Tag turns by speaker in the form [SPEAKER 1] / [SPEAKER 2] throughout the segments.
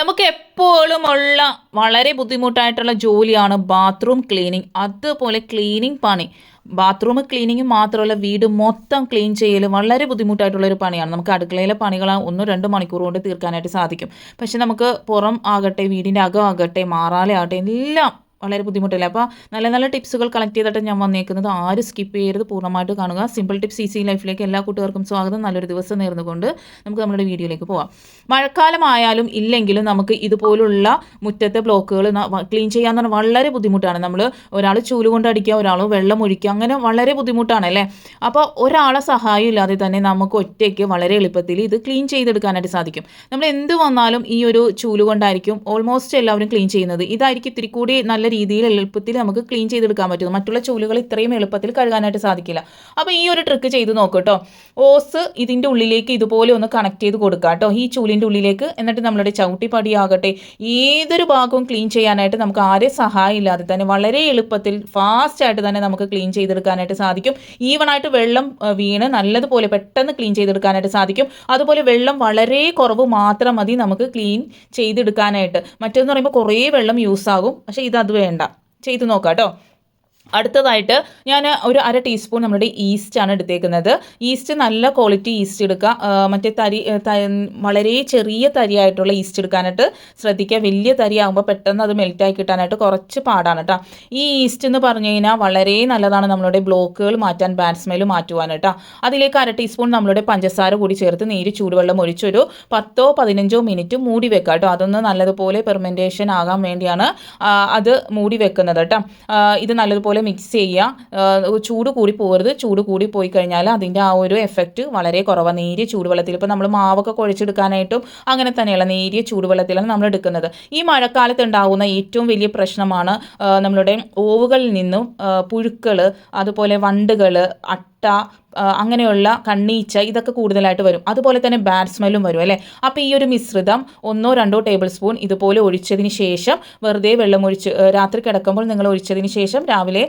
[SPEAKER 1] നമുക്ക് എപ്പോഴും ഉള്ള വളരെ ബുദ്ധിമുട്ടായിട്ടുള്ള ജോലിയാണ് ബാത്റൂം ക്ലീനിങ് അതുപോലെ ക്ലീനിങ് പണി. ബാത്റൂം ക്ലീനിങ് മാത്രമല്ല വീട് മൊത്തം ക്ലീൻ ചെയ്യൽ വളരെ ബുദ്ധിമുട്ടായിട്ടുള്ള ഒരു പണിയാണ്. നമുക്ക് അടുക്കളയിലെ പണികൾ ഒന്നോ രണ്ട് മണിക്കൂർ കൊണ്ട് തീർക്കാനായിട്ട് സാധിക്കും. പക്ഷെ നമുക്ക് പുറം ആകട്ടെ വീടിന്റെ അകം ആകട്ടെ മാറാലെ ആകട്ടെ എല്ലാം വളരെ ബുദ്ധിമുട്ടില്ല? അപ്പോൾ നല്ല നല്ല ടിപ്സുകൾ കളക്ട് ചെയ്തിട്ട് ഞാൻ വന്നേക്കുന്നത് ആരും സ്കിപ്പ് ചെയ്യരുത് പൂർണമായിട്ട് കാണുക. സിമ്പിൾ ടിപ്സ് ഈസി ലൈഫിലേക്ക് എല്ലാ കൂട്ടുകാർക്കും സ്വാഗതം. നല്ലൊരു ദിവസം നേർന്നുകൊണ്ട് നമുക്ക് നമ്മുടെ വീഡിയോയിലേക്ക് പോവാം. മഴക്കാലമായാലും ഇല്ലെങ്കിലും നമുക്ക് ഇതുപോലുള്ള മുറ്റത്തെ ബ്ലോക്കുകൾ ക്ലീൻ ചെയ്യാന്ന് പറഞ്ഞാൽ വളരെ ബുദ്ധിമുട്ടാണ്. നമ്മൾ ഒരാൾ ചൂൽ കൊണ്ട് അടിക്കുക ഒരാൾ വെള്ളം ഒഴിക്കുക അങ്ങനെ വളരെ ബുദ്ധിമുട്ടാണ് അല്ലേ? അപ്പോൾ ഒരാളെ സഹായം ഇല്ലാതെ തന്നെ നമുക്ക് ഒറ്റയ്ക്ക് വളരെ എളുപ്പത്തിൽ ഇത് ക്ലീൻ ചെയ്തെടുക്കാനായിട്ട് സാധിക്കും. നമ്മൾ എന്ത് വന്നാലും ഈ ഒരു ചൂൽ കൊണ്ടായിരിക്കും ഓൾമോസ്റ്റ് എല്ലാവരും ക്ലീൻ ചെയ്യുന്നത്. ഇതായിരിക്കും ഇത്തിരി കൂടി നല്ല രീതിയിൽ എളുപ്പത്തിൽ നമുക്ക് ക്ലീൻ ചെയ്തെടുക്കാൻ പറ്റും മറ്റുള്ള ചൂലുകൾ ഇത്രയും എളുപ്പത്തിൽ കഴുകാനായിട്ട് സാധിക്കില്ല. അപ്പോൾ ഈ ഒരു ട്രിക്ക് ചെയ്ത് നോക്കൂ കേട്ടോ ഓസ് ഇതിന്റെ ഉള്ളിലേക്ക് ഇതുപോലെ ഒന്ന് കണക്ട് ചെയ്ത് കൊടുക്കുക കേട്ടോ ഈ ചൂലിന്റെ ഉള്ളിലേക്ക് എന്നിട്ട് നമ്മളുടെ ചവിട്ടിപ്പടിയാകട്ടെ ഏതൊരു ഭാഗവും ക്ലീൻ ചെയ്യാനായിട്ട് നമുക്ക് ആരെ സഹായമില്ലാതെ തന്നെ വളരെ എളുപ്പത്തിൽ ഫാസ്റ്റായിട്ട് തന്നെ നമുക്ക് ക്ലീൻ ചെയ്തെടുക്കാനായിട്ട് സാധിക്കും. ഈവണായിട്ട് വെള്ളം വീണ് നല്ലതുപോലെ പെട്ടെന്ന് ക്ലീൻ ചെയ്തെടുക്കാനായിട്ട് സാധിക്കും. അതുപോലെ വെള്ളം വളരെ കുറവ് മാത്രം മതി നമുക്ക് ക്ലീൻ ചെയ്തെടുക്കാനായിട്ട്. മറ്റേന്ന് പറയുമ്പോൾ കുറേ വെള്ളം യൂസ് ആകും. പക്ഷേ ഇത് അത് വേണ്ട. ചെയ്തു നോക്കാം കേട്ടോ അടുത്തതായിട്ട് ഞാൻ ഒരു അര ടീസ്പൂൺ നമ്മുടെ ഈസ്റ്റാണ് എടുത്തേക്കുന്നത്. ഈസ്റ്റ് നല്ല ക്വാളിറ്റി ഈസ്റ്റ് എടുക്കുക. മറ്റേ തരി വളരെ ചെറിയ തരിയായിട്ടുള്ള ഈസ്റ്റ് എടുക്കാനായിട്ട് ശ്രദ്ധിക്കുക. വലിയ തരി ആകുമ്പോൾ പെട്ടെന്ന് അത് മെൽറ്റായി കിട്ടാനായിട്ട് കുറച്ച് പാടാണ് കേട്ടോ ഈ ഈസ്റ്റ് എന്ന് പറഞ്ഞു കഴിഞ്ഞാൽ വളരെ നല്ലതാണ് നമ്മളുടെ ബ്ലോക്കുകൾ മാറ്റാൻ ബാഡ് സ്മെൽ മാറ്റുവാൻ കേട്ടോ അതിലേക്ക് അര ടീസ്പൂൺ നമ്മളുടെ പഞ്ചസാര കൂടി ചേർത്ത് നീര് ചൂടുവെള്ളം ഒഴിച്ചൊരു പത്തോ പതിനഞ്ചോ മിനിറ്റ് മൂടി വെക്കുക കേട്ടോ അതൊന്ന് നല്ലതുപോലെ പെർമെന്റേഷൻ ആകാൻ വേണ്ടിയാണ് അത് മൂടി വെക്കുന്നത് കേട്ടോ ഇത് നല്ലതുപോലെ മിക്സ് ചെയ്യുക ചൂട് കൂടി പോകരുത് ചൂട് കൂടി പോയി കഴിഞ്ഞാൽ അതിന്റെ ആ ഒരു എഫക്റ്റ് വളരെ കുറവാണ് നേരിയ ചൂടുവെള്ളത്തിൽ ഇപ്പോൾ നമ്മൾ മാവൊക്കെ കുഴച്ചെടുക്കാനായിട്ടും അങ്ങനെ തന്നെയുള്ള നേരിയ ചൂടുവെള്ളത്തിലാണ് നമ്മൾ എടുക്കുന്നത്. ഈ മഴക്കാലത്ത് ഉണ്ടാകുന്ന ഏറ്റവും വലിയ പ്രശ്നമാണ് നമ്മളുടെ ഓവുകളിൽ നിന്നും പുഴുക്കൾ അതുപോലെ വണ്ടുകൾ അട്ട അങ്ങനെയുള്ള കണ്ണീച്ച ഇതൊക്കെ കൂടുതലായിട്ട് വരും. അതുപോലെ തന്നെ ബാഡ് സ്മെല്ലും വരും അല്ലേ? അപ്പോൾ ഈ ഒരു മിശ്രിതം ഒന്നോ രണ്ടോ ടേബിൾ സ്പൂൺ ഇതുപോലെ ഒഴിച്ചതിന് ശേഷം വെറുതെ വെള്ളം ഒഴിച്ച് രാത്രി കിടക്കുമ്പോൾ നിങ്ങൾ ഒഴിച്ചതിന് ശേഷം രാവിലെ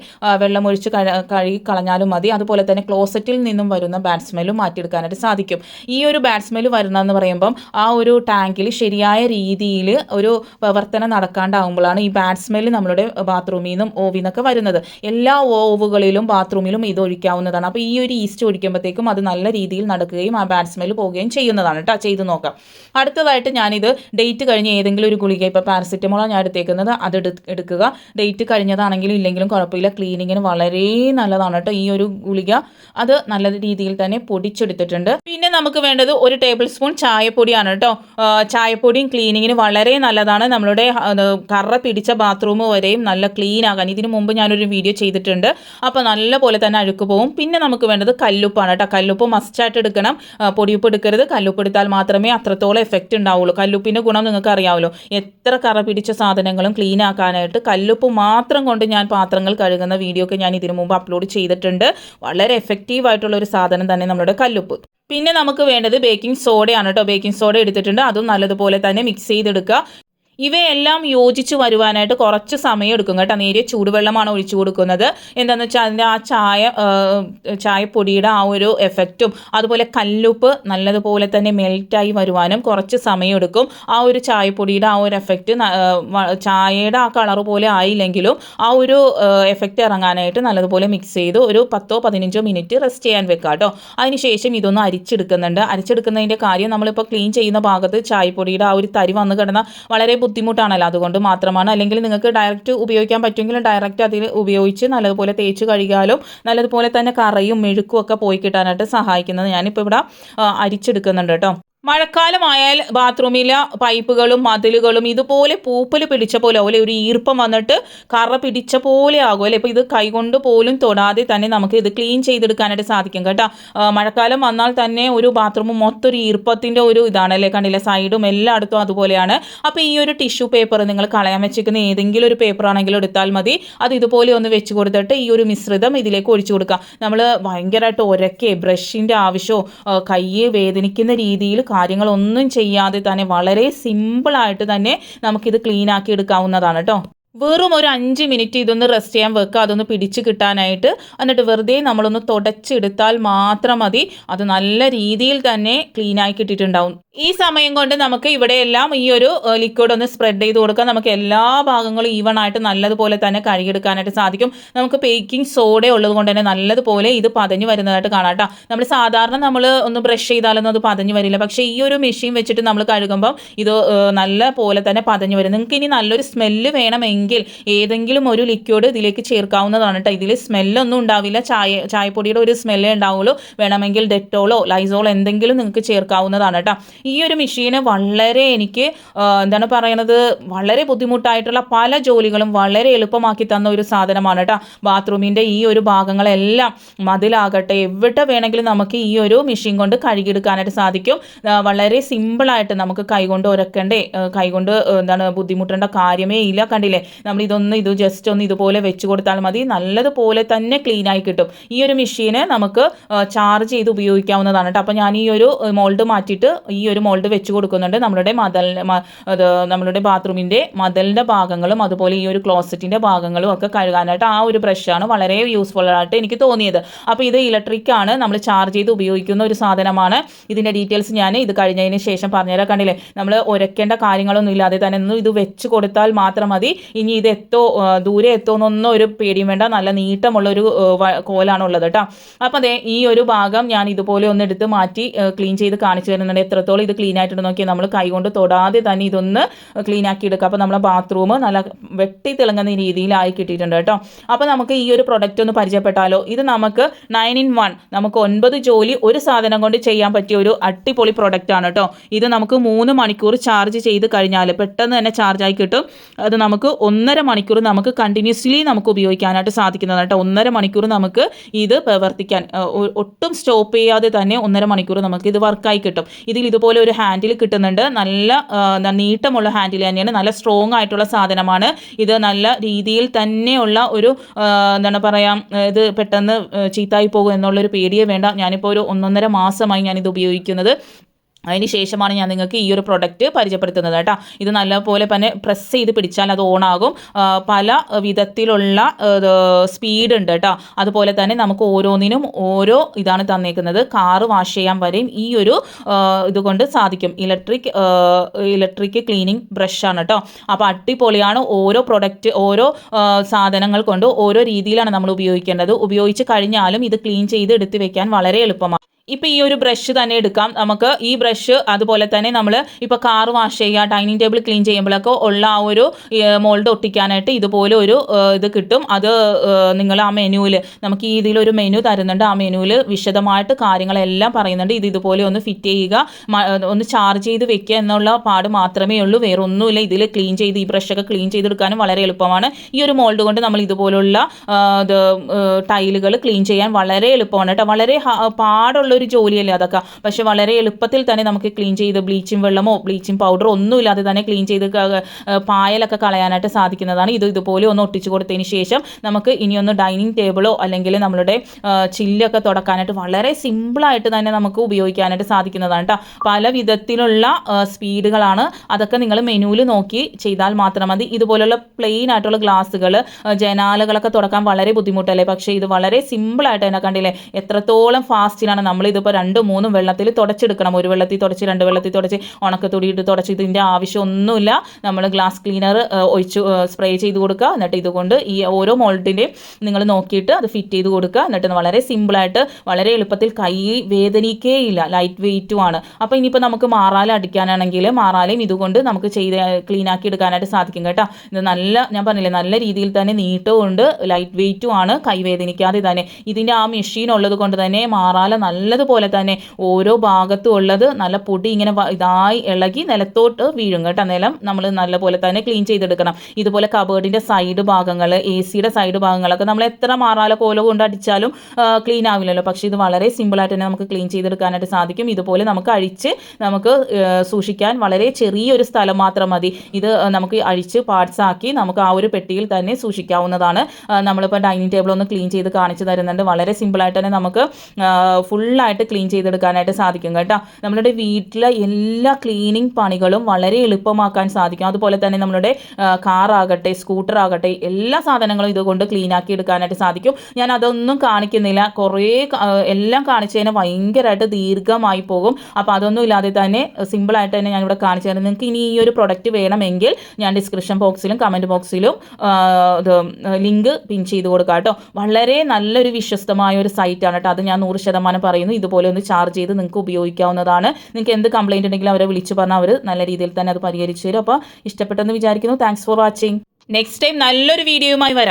[SPEAKER 1] വെള്ളം ഒഴിച്ച് കഴുകി കളഞ്ഞാലും മതി. അതുപോലെ തന്നെ ക്ലോസറ്റിൽ നിന്നും വരുന്ന ബാഡ് സ്മെല്ലും മാറ്റിയെടുക്കാനായിട്ട് സാധിക്കും. ഈ ഒരു ബാഡ് സ്മെല്ല് വരുന്നതെന്ന് പറയുമ്പം ആ ഒരു ടാങ്കിൽ ശരിയായ രീതിയിൽ ഒരു പ്രവർത്തനം നടക്കാണ്ടാവുമ്പോഴാണ് ഈ ബാഡ് സ്മെല്ല് നമ്മളുടെ ബാത്റൂമിൽ നിന്നും ഓവിൽ നിന്നൊക്കെ വരുന്നത്. എല്ലാ ഓവുകളിലും ബാത്റൂമിലും ഇത് ഒഴിക്കാവുന്നതാണ്. അപ്പോൾ ഈ ഒരു ഈസ്റ്റ് ഒഴിക്കുമ്പോഴത്തേക്കും അത് നല്ല രീതിയിൽ നടക്കുകയും ആ ബാഡ് സ്മെൽ പോവുകയും ചെയ്യുന്നതാണ് കേട്ടോ ചെയ്ത് നോക്കാം. അടുത്തതായിട്ട് ഞാനിത് ഡേറ്റ് കഴിഞ്ഞ് ഏതെങ്കിലും ഒരു ഗുളിക ഇപ്പോൾ പാരസെറ്റമോളാണ് ഞാൻ എടുത്തേക്കുന്നത് അത് എടുക്കുക. ഡേറ്റ് കഴിഞ്ഞതാണെങ്കിലും ഇല്ലെങ്കിലും കുഴപ്പമില്ല. ക്ലീനിങ്ങിന് വളരെ നല്ലതാണ് കേട്ടോ ഈ ഒരു ഗുളിക. അത് നല്ല രീതിയിൽ തന്നെ പൊടിച്ചെടുത്തിട്ടുണ്ട്. പിന്നെ നമുക്ക് വേണ്ടത് ഒരു ടേബിൾ സ്പൂൺ ചായപ്പൊടിയാണ് കേട്ടോ ചായപ്പൊടിയും ക്ലീനിങ്ങിന് വളരെ നല്ലതാണ്. നമ്മളുടെ കറ പിടിച്ച ബാത്റൂം വരെയും നല്ല ക്ലീൻ ആകാൻ. ഇതിനു മുമ്പ് ഞാനൊരു വീഡിയോ ചെയ്തിട്ടുണ്ട്. അപ്പോൾ നല്ല പോലെ തന്നെ അഴുക്ക് പോവും. പിന്നെ നമുക്ക് വേണ്ടത് കല്ലുപ്പാണ് കേട്ടോ കല്ലുപ്പ് മസ്റ്റായിട്ട് എടുക്കണം. പൊടിയുപ്പ് എടുക്കരുത്. കല്ലുപ്പ് എടുത്താൽ മാത്രമേ അത്രത്തോളം എഫക്റ്റ് ഉണ്ടാവുള്ളൂ. കല്ലുപ്പിന്റെ ഗുണം നിങ്ങൾക്ക് അറിയാമല്ലോ എത്ര കറ പിടിച്ച സാധനങ്ങളും ക്ലീൻ ആക്കാനായിട്ട് കല്ലുപ്പ് മാത്രം കൊണ്ട് ഞാൻ പാത്രങ്ങൾ കഴുകുന്ന വീഡിയോ ഒക്കെ ഞാൻ ഇതിനു മുമ്പ് അപ്ലോഡ് ചെയ്തിട്ടുണ്ട്. വളരെ എഫക്റ്റീവ് ആയിട്ടുള്ള ഒരു സാധനം തന്നെ നമ്മുടെ കല്ലുപ്പ്. പിന്നെ നമുക്ക് വേണ്ടത് ബേക്കിംഗ് സോഡയാണ് കേട്ടോ ബേക്കിംഗ് സോഡ എടുത്തിട്ടുണ്ട്. അതും നല്ലതുപോലെ തന്നെ മിക്സ് ചെയ്തെടുക്കുക. ഇവയെല്ലാം യോജിച്ച് വരുവാനായിട്ട് കുറച്ച് സമയം എടുക്കും കേട്ടോ. നേരിയ ചൂടുവെള്ളമാണ് ഒഴിച്ചു കൊടുക്കുന്നത്. എന്താണെന്ന് വെച്ചാൽ അതിന്റെ ആ ചായ ചായപ്പൊടിയുടെ ആ ഒരു എഫക്റ്റും അതുപോലെ കല്ലുപ്പ് നല്ലതുപോലെ തന്നെ മെൽറ്റായി വരുവാനും കുറച്ച് സമയം എടുക്കും. ആ ഒരു ചായപ്പൊടിയുടെ ആ ഒരു എഫക്റ്റ് ചായയുടെ ആ കളർ പോലെ ആയില്ലെങ്കിലും ആ ഒരു എഫക്റ്റ് ഇറങ്ങാനായിട്ട് നല്ലതുപോലെ മിക്സ് ചെയ്ത് ഒരു പത്തോ പതിനഞ്ചോ മിനിറ്റ് റെസ്റ്റ് ചെയ്യാൻ വെക്കാം കേട്ടോ. അതിനുശേഷം ഇതൊന്ന് അരിച്ചെടുക്കുന്നുണ്ട്. അരിച്ചെടുക്കുന്നതിന്റെ കാര്യം നമ്മളിപ്പോൾ ക്ലീൻ ചെയ്യുന്ന ഭാഗത്ത് ചായപ്പൊടിയുടെ ആ ഒരു തരി വന്ന് കിടന്ന വളരെ ബുദ്ധിമുട്ടാണല്ലോ. അതുകൊണ്ട് മാത്രമാണ് അല്ലെങ്കിൽ നിങ്ങൾക്ക് ഡയറക്റ്റ് ഉപയോഗിക്കാൻ പറ്റുമെങ്കിൽ ഡയറക്റ്റ് അതിൽ ഉപയോഗിച്ച് നല്ലതുപോലെ തേച്ച് കഴുകിയാലും നല്ലതുപോലെ തന്നെ കറയും മെഴുക്കും ഒക്കെ പോയി കിട്ടാനായിട്ട് സഹായിക്കുന്നത് ഞാനിപ്പോൾ ഇവിടെ അരിച്ചെടുക്കുന്നുണ്ട് കേട്ടോ. മഴക്കാലമായാൽ ബാത്റൂമിലെ പൈപ്പുകളും മതിലുകളും ഇതുപോലെ പൂപ്പൽ പിടിച്ച പോലെ അതുപോലെ ഒരു ഈർപ്പം വന്നിട്ട് കറ പിടിച്ച പോലെ ആകും അല്ലേ? ഇപ്പോൾ ഇത് കൈകൊണ്ട് പോലും തൊടാതെ തന്നെ നമുക്ക് ഇത് ക്ലീൻ ചെയ്തെടുക്കാനായിട്ട് സാധിക്കും കേട്ടോ. മഴക്കാലം വന്നാൽ തന്നെ ഒരു ബാത്റൂം മൊത്തം ഒരു ഈർപ്പത്തിന്റെ ഒരു ഇതാണ് അല്ലേ? കണ്ടില്ലേ? സൈഡും എല്ലായിടത്തും അതുപോലെയാണ്. അപ്പോൾ ഈ ഒരു ടിഷ്യൂ പേപ്പർ നിങ്ങൾ കളയാൻ വെച്ചിരിക്കുന്ന ഏതെങ്കിലും ഒരു പേപ്പർ ആണെങ്കിലും എടുത്താൽ മതി. അത് ഇതുപോലെ ഒന്ന് വെച്ച് കൊടുത്തിട്ട് ഈ ഒരു മിശ്രിതം ഇതിലേക്ക് ഒഴിച്ചു കൊടുക്കുക. നമ്മൾ ഭയങ്കരമായിട്ട് ഒരക്കെ ബ്രഷിന്റെ ആവശ്യമോ കൈ വേദനിക്കുന്ന രീതിയിൽ കാര്യങ്ങളൊന്നും ചെയ്യാതെ തന്നെ വളരെ സിമ്പിളായിട്ട് തന്നെ നമുക്കിത് ക്ലീൻ ആക്കി എടുക്കാവുന്നതാണ് കേട്ടോ. വെറും ഒരു അഞ്ച് മിനിറ്റ് ഇതൊന്ന് റെസ്റ്റ് ചെയ്യാൻ വെക്കുക അതൊന്ന് പിടിച്ച് കിട്ടാനായിട്ട്. എന്നിട്ട് വെറുതെ നമ്മളൊന്ന് തുടച്ചെടുത്താൽ മാത്രം മതി. അത് നല്ല രീതിയിൽ തന്നെ ക്ലീൻ ആയി കിട്ടിയിട്ടുണ്ടാവും. ഈ സമയം കൊണ്ട് നമുക്ക് ഇവിടെയെല്ലാം ഈ ഒരു ലിക്വിഡ് ഒന്ന് സ്പ്രെഡ് ചെയ്ത് കൊടുക്കാം നമുക്ക് എല്ലാ ഭാഗങ്ങളും ഈവൺ ആയിട്ട് നല്ലതുപോലെ തന്നെ കഴുകിയെടുക്കാനായിട്ട് സാധിക്കും. നമുക്ക് ബേക്കിംഗ് സോഡ ഉള്ളത് കൊണ്ട് തന്നെ നല്ലതുപോലെ ഇത് പതഞ്ഞു വരുന്നതായിട്ട് കാണാം കേട്ടോ. നമ്മൾ സാധാരണ നമ്മൾ ഒന്ന് ബ്രഷ് ചെയ്താലൊന്നും അത് പതഞ്ഞു വരില്ല. പക്ഷേ ഈ ഒരു മെഷീൻ വെച്ചിട്ട് നമ്മൾ കഴുകുമ്പം ഇത് നല്ല പോലെ തന്നെ പതഞ്ഞു വരും. നിങ്ങൾക്ക് ഇനി നല്ലൊരു സ്മെല്ല് വേണമെങ്കിൽ എങ്കിൽ ഏതെങ്കിലും ഒരു ലിക്വിഡ് ഇതിലേക്ക് ചേർക്കാവുന്നതാണ് കേട്ടോ ഇതിൽ സ്മെല്ലൊന്നും ഉണ്ടാവില്ല. ചായ ചായപ്പൊടിയുടെ ഒരു സ്മെല്ലേ ഉണ്ടാവുള്ളൂ. വേണമെങ്കിൽ ഡെറ്റോളോ ലൈസോളോ എന്തെങ്കിലും നിങ്ങൾക്ക് ചേർക്കാവുന്നതാണ് കേട്ടോ ഈ ഒരു മെഷീന് വളരെ എനിക്ക് എന്താണ് പറയണത്? വളരെ ബുദ്ധിമുട്ടായിട്ടുള്ള പല ജോലികളും വളരെ എളുപ്പമാക്കി തന്ന ഒരു സാധനമാണ് കേട്ടോ ബാത്റൂമിന്റെ ഈ ഒരു ഭാഗങ്ങളെല്ലാം മതിലാകട്ടെ. എവിടെ വേണമെങ്കിലും നമുക്ക് ഈ ഒരു മെഷീൻ കൊണ്ട് കഴുകിയെടുക്കാനായിട്ട് സാധിക്കും. വളരെ സിമ്പിളായിട്ട് നമുക്ക് കൈകൊണ്ട് ഉരക്കണ്ടേ കൈകൊണ്ട് എന്താണ് ബുദ്ധിമുട്ടേണ്ട കാര്യമേ ഇല്ല കണ്ടില്ലേ? നമ്മൾ ഇതൊന്ന് ഇത് ജസ്റ്റ് ഒന്ന് ഇതുപോലെ വെച്ച് കൊടുത്താൽ മതി. നല്ലതുപോലെ തന്നെ ക്ലീൻ ആയി കിട്ടും. ഈ ഒരു മെഷീന് നമുക്ക് ചാർജ് ചെയ്ത് ഉപയോഗിക്കാവുന്നതാണ് കേട്ടോ. അപ്പോൾ ഞാൻ ഈ ഒരു മോൾഡ് മാറ്റിയിട്ട് ഈ ഒരു മോൾഡ് വെച്ച് കൊടുക്കുന്നുണ്ട്. നമ്മളുടെ മതൽ അത് നമ്മളുടെ ബാത്റൂമിന്റെ മതലിന്റെ ഭാഗങ്ങളും അതുപോലെ ഈ ഒരു ക്ലോസറ്റിന്റെ ഭാഗങ്ങളും ഒക്കെ കഴുകാനായിട്ട് ആ ഒരു ബ്രഷാണ് വളരെ യൂസ്ഫുൾ ആയിട്ട് എനിക്ക് തോന്നിയത്. അപ്പോൾ ഇത് ഇലക്ട്രിക് ആണ്. നമ്മൾ ചാർജ് ചെയ്ത് ഉപയോഗിക്കുന്ന ഒരു സാധനമാണ്. ഇതിന്റെ ഡീറ്റെയിൽസ് ഞാൻ ഇത് കഴിഞ്ഞതിന് ശേഷം പറഞ്ഞുതരാം. കണ്ടില്ലേ? നമ്മൾ ഉരയ്ക്കേണ്ട കാര്യങ്ങളൊന്നും ഇല്ലാതെ തന്നെ ഇത് വെച്ച് കൊടുത്താൽ മാത്രം മതി. ഇനി ഇത് എത്തോ ദൂരെ എത്തോന്നൊന്നും ഒരു പേടിയും വേണ്ട. നല്ല നീട്ടമുള്ളൊരു കോലാണ് ഉള്ളത് കേട്ടോ അപ്പം അതെ ഈ ഒരു ഭാഗം ഞാൻ ഇതുപോലെ ഒന്ന് എടുത്ത് മാറ്റി ക്ലീൻ ചെയ്ത് കാണിച്ചു തരുന്നുണ്ട്. എത്രത്തോളം ഇത് ക്ലീൻ ആയിട്ടുണ്ട് നോക്കി നമ്മൾ കൈകൊണ്ട് തൊടാതെ തന്നെ ഇതൊന്ന് ക്ലീൻ ആക്കി എടുക്കുക അപ്പോൾ നമ്മുടെ ബാത്റൂം നല്ല വെട്ടി തിളങ്ങുന്ന രീതിയിലായി കിട്ടിയിട്ടുണ്ട് കേട്ടോ അപ്പോൾ നമുക്ക് ഈ ഒരു പ്രൊഡക്റ്റ് ഒന്ന് പരിചയപ്പെട്ടാലോ? ഇത് നമുക്ക് നയൻ ഇൻ വൺ നമുക്ക് ഒൻപത് ജോലി ഒരു സാധനം കൊണ്ട് ചെയ്യാൻ പറ്റിയ ഒരു അടിപൊളി പ്രൊഡക്റ്റ് ആണ് കേട്ടോ ഇത് നമുക്ക് മൂന്ന് മണിക്കൂർ ചാർജ് ചെയ്ത് കഴിഞ്ഞാൽ പെട്ടെന്ന് തന്നെ ചാർജ് ആയി കിട്ടും. അത് നമുക്ക് ഒന്നര മണിക്കൂർ നമുക്ക് കണ്ടിന്യൂസ്ലി നമുക്ക് ഉപയോഗിക്കാനായിട്ട് സാധിക്കുന്നതാണ് കേട്ടോ. ഒന്നര മണിക്കൂർ നമുക്ക് ഇത് പ്രവർത്തിക്കാൻ ഒട്ടും സ്റ്റോപ്പ് ചെയ്യാതെ തന്നെ ഒന്നര മണിക്കൂർ നമുക്ക് ഇത് വർക്കായി കിട്ടും. ഇതിൽ ഇതുപോലെ ഒരു ഹാൻഡിൽ കിട്ടുന്നുണ്ട്. നല്ല നീട്ടമുള്ള ഹാൻഡിൽ തന്നെയാണ്. നല്ല സ്ട്രോങ് ആയിട്ടുള്ള സാധനമാണ്. ഇത് നല്ല രീതിയിൽ തന്നെയുള്ള ഒരു എന്താണ് പറയാം ഇത് പെട്ടെന്ന് ചീത്തായി പോകും എന്നുള്ളൊരു പേടിയേ വേണ്ട. ഞാനിപ്പോൾ ഒരു ഒന്നൊന്നര മാസമായി ഞാനിത് ഉപയോഗിക്കുന്നത്. അതിന് ശേഷമാണ് ഞാൻ നിങ്ങൾക്ക് ഈ ഒരു പ്രൊഡക്റ്റ് പരിചയപ്പെടുത്തുന്നത് കേട്ടോ. ഇത് നല്ലപോലെ തന്നെ പ്രസ് ചെയ്ത് പിടിച്ചാൽ അത് ഓണാകും പല വിധത്തിലുള്ള സ്പീഡ് ഉണ്ട് കേട്ടോ. അതുപോലെ തന്നെ നമുക്ക് ഓരോന്നിനും ഓരോ ഇതാണ് തന്നേക്കുന്നത്. കാറ് വാഷ് ചെയ്യാൻ വരെയും ഈ ഒരു ഇതുകൊണ്ട് സാധിക്കും. ഇലക്ട്രിക് ഇലക്ട്രിക് ക്ലീനിങ് ബ്രഷാണ് കേട്ടോ. അപ്പോൾ അടിപൊളിയാണ് ഓരോ പ്രൊഡക്റ്റ് ഓരോ സാധനങ്ങൾ കൊണ്ട് ഓരോ രീതിയിലാണ് നമ്മൾ ഉപയോഗിക്കേണ്ടത്. ഉപയോഗിച്ച് കഴിഞ്ഞാലും ഇത് ക്ലീൻ ചെയ്ത് എടുത്തു വെക്കാൻ വളരെ എളുപ്പമാണ്. ഇപ്പോൾ ഈ ഒരു ബ്രഷ് തന്നെ എടുക്കാം. നമുക്ക് ഈ ബ്രഷ് അതുപോലെ തന്നെ നമ്മൾ ഇപ്പോൾ കാർ വാഷ് ചെയ്യുക ഡൈനിങ് ടേബിൾ ക്ലീൻ ചെയ്യുമ്പോഴൊക്കെ ഉള്ള ആ ഒരു മോൾഡ് ഒട്ടിക്കാനായിട്ട് ഇതുപോലെ ഒരു ഇത് കിട്ടും. അത് നിങ്ങൾ ആ മെനുവിൽ നമുക്ക് ഈ ഇതിലൊരു മെനു തരുന്നുണ്ട്. ആ മെനുവിൽ വിശദമായിട്ട് കാര്യങ്ങളെല്ലാം പറയുന്നുണ്ട്. ഇത് ഇതുപോലെ ഒന്ന് ഫിറ്റ് ചെയ്യുക ഒന്ന് ചാർജ് ചെയ്ത് വെക്കുക എന്നുള്ള പാട് മാത്രമേ ഉള്ളൂ. വേറെ ഒന്നുമില്ല. ഇതിൽ ക്ലീൻ ചെയ്ത് ഈ ബ്രഷൊക്കെ ക്ലീൻ ചെയ്തെടുക്കാനും വളരെ എളുപ്പമാണ്. ഈ ഒരു മോൾഡ് കൊണ്ട് നമ്മൾ ഇതുപോലുള്ള ടൈലുകൾ ക്ലീൻ ചെയ്യാൻ വളരെ എളുപ്പമാണ് കേട്ടോ. വളരെ പാടുള്ള ഒരു ജോലിയല്ലേ അതൊക്കെ. പക്ഷെ വളരെ എളുപ്പത്തിൽ തന്നെ നമുക്ക് ക്ലീൻ ചെയ്ത് ബ്ലീച്ചിങ് വെള്ളമോ ബ്ലീച്ചിങ് പൗഡറോ ഒന്നുമില്ലാതെ തന്നെ ക്ലീൻ ചെയ്ത് പായലൊക്കെ കളയാനായിട്ട് സാധിക്കുന്നതാണ്. ഇത് ഇതുപോലെ ഒന്ന് ഒട്ടിച്ചു കൊടുത്തതിന് ശേഷം നമുക്ക് ഇനിയൊന്ന് ഡൈനിങ് ടേബിളോ അല്ലെങ്കിൽ നമ്മളുടെ ചില്ലൊക്കെ തുടക്കാനായിട്ട് വളരെ സിമ്പിളായിട്ട് തന്നെ നമുക്ക് ഉപയോഗിക്കാനായിട്ട് സാധിക്കുന്നതാണ് കേട്ടോ പല വിധത്തിലുള്ള സ്പീഡുകളാണ് അതൊക്കെ നിങ്ങൾ മെനുവിൽ നോക്കി ചെയ്താൽ മാത്രം മതി. ഇതുപോലുള്ള പ്ലെയിൻ ആയിട്ടുള്ള ഗ്ലാസ്സുകൾ ജനാലകളൊക്കെ തുടക്കാൻ വളരെ ബുദ്ധിമുട്ടല്ലേ? പക്ഷേ ഇത് വളരെ സിമ്പിളായിട്ട് തന്നെ കണ്ടില്ലേ? എത്രത്തോളം ഫാസ്റ്റിലാണ് നമ്മൾ ഇതിപ്പോൾ രണ്ടും മൂന്നും വെള്ളത്തിൽ തുടച്ചെടുക്കണം. ഒരു വെള്ളത്തിൽ തുടച്ച് രണ്ട് വെള്ളത്തിൽ തുടച്ച് ഉണക്ക തുടിയിട്ട് തുടച്ച്. ഇതിന്റെ ആവശ്യമൊന്നുമില്ല. നമ്മൾ ഗ്ലാസ് ക്ലീനർ ഒഴിച്ച് സ്പ്രേ ചെയ്ത് കൊടുക്കുക. എന്നിട്ട് ഇതുകൊണ്ട് ഈ ഓരോ മോൾഡിന്റെയും നിങ്ങൾ നോക്കിയിട്ട് അത് ഫിറ്റ് ചെയ്ത് കൊടുക്കുക. എന്നിട്ട് വളരെ സിമ്പിളായിട്ട് വളരെ എളുപ്പത്തിൽ കൈ വേദനിക്കേയില്ല. ലൈറ്റ് വെയിറ്റുമാണ് അപ്പോൾ ഇനിയിപ്പോൾ നമുക്ക് മാറാല അടിക്കാനാണെങ്കിൽ മാറാലയും ഇതുകൊണ്ട് നമുക്ക് ചെയ്ത് ക്ലീൻ ആക്കി എടുക്കാനായിട്ട് സാധിക്കും കേട്ടോ. ഇത് നല്ല ഞാൻ പറഞ്ഞില്ലേ നല്ല രീതിയിൽ തന്നെ നീട്ടമുണ്ട് ലൈറ്റ് വെയിറ്റും ആണ്. കൈ വേദനിക്കാതെ തന്നെ. ഇതിന്റെ ആ മെഷീൻ ഉള്ളത് കൊണ്ട് തന്നെ മാറാല നല്ലത് പോലെ തന്നെ ഓരോ ഭാഗത്തും ഉള്ളത് നല്ല പൊടി ഇങ്ങനെ ഇതായി ഇളകി നിലത്തോട്ട് വീഴും കേട്ടോ. നിലം നമ്മൾ നല്ലപോലെ തന്നെ ക്ലീൻ ചെയ്തെടുക്കണം. ഇതുപോലെ കബേർഡിന്റെ സൈഡ് ഭാഗങ്ങൾ എ സിയുടെ സൈഡ് ഭാഗങ്ങളൊക്കെ നമ്മൾ എത്ര മാറാല കോല കൊണ്ട് അടിച്ചാലും ക്ലീൻ ആവില്ലല്ലോ. പക്ഷേ ഇത് വളരെ സിമ്പിളായിട്ട് തന്നെ നമുക്ക് ക്ലീൻ ചെയ്തെടുക്കാനായിട്ട് സാധിക്കും. ഇതുപോലെ നമുക്ക് അഴിച്ച് നമുക്ക് സൂക്ഷിക്കാൻ വളരെ ചെറിയൊരു സ്ഥലം മാത്രം മതി. ഇത് നമുക്ക് അഴിച്ച് പാർട്സ് ആക്കി നമുക്ക് ആ ഒരു പെട്ടിയിൽ തന്നെ സൂക്ഷിക്കാവുന്നതാണ്. നമ്മളിപ്പോൾ ഡൈനിങ് ടേബിൾ ഒന്ന് ക്ലീൻ ചെയ്ത് കാണിച്ചു തരുന്നുണ്ട്. വളരെ സിമ്പിളായിട്ട് തന്നെ നമുക്ക് ഫുൾ സിമ്പിളായിട്ട് ക്ലീൻ ചെയ്തെടുക്കാനായിട്ട് സാധിക്കും കേട്ടോ. നമ്മളുടെ വീട്ടിലെ എല്ലാ ക്ലീനിങ് പണികളും വളരെ എളുപ്പമാക്കാൻ സാധിക്കും. അതുപോലെ തന്നെ നമ്മളുടെ കാറാകട്ടെ സ്കൂട്ടർ ആകട്ടെ എല്ലാ സാധനങ്ങളും ഇതുകൊണ്ട് ക്ലീൻ ആക്കി എടുക്കാനായിട്ട് സാധിക്കും. ഞാൻ അതൊന്നും കാണിക്കുന്നില്ല. കുറേ എല്ലാം കാണിച്ചു കഴിഞ്ഞാൽ ഭയങ്കരമായിട്ട് ദീർഘമായി പോകും. അപ്പോൾ അതൊന്നും ഇല്ലാതെ തന്നെ സിമ്പിളായിട്ട് തന്നെ ഞാനിവിടെ കാണിച്ചു തരുന്നത് നിങ്ങൾക്ക് ഇനി ഈ ഒരു പ്രൊഡക്റ്റ് വേണമെങ്കിൽ ഞാൻ ഡിസ്ക്രിപ്ഷൻ ബോക്സിലും കമന്റ് ബോക്സിലും ഇത് ലിങ്ക് പിൻ ചെയ്ത് കൊടുക്കാം കേട്ടോ. വളരെ നല്ലൊരു വിശ്വസ്തമായ ഒരു സൈറ്റാണ് കേട്ടോ. അത് ഞാൻ നൂറ് ശതമാനം പറയുന്നു. ഇതുപോലെ ഒന്ന് ചാർജ് ചെയ്ത് നിങ്ങൾക്ക് ഉപയോഗിക്കാവുന്നതാണ്. നിങ്ങൾക്ക് എന്ത് കംപ്ലയിന്റ് ഉണ്ടെങ്കിലും അവരെ വിളിച്ച് പറഞ്ഞാൽ അവർ നല്ല രീതിയിൽ തന്നെ അത് പരിഹരിച്ചു തരും. അപ്പോൾ ഇഷ്ടപ്പെട്ടെന്ന് വിചാരിക്കുന്നു. Thanks for watching next time നല്ലൊരു വീഡിയോയുമായി വരാം.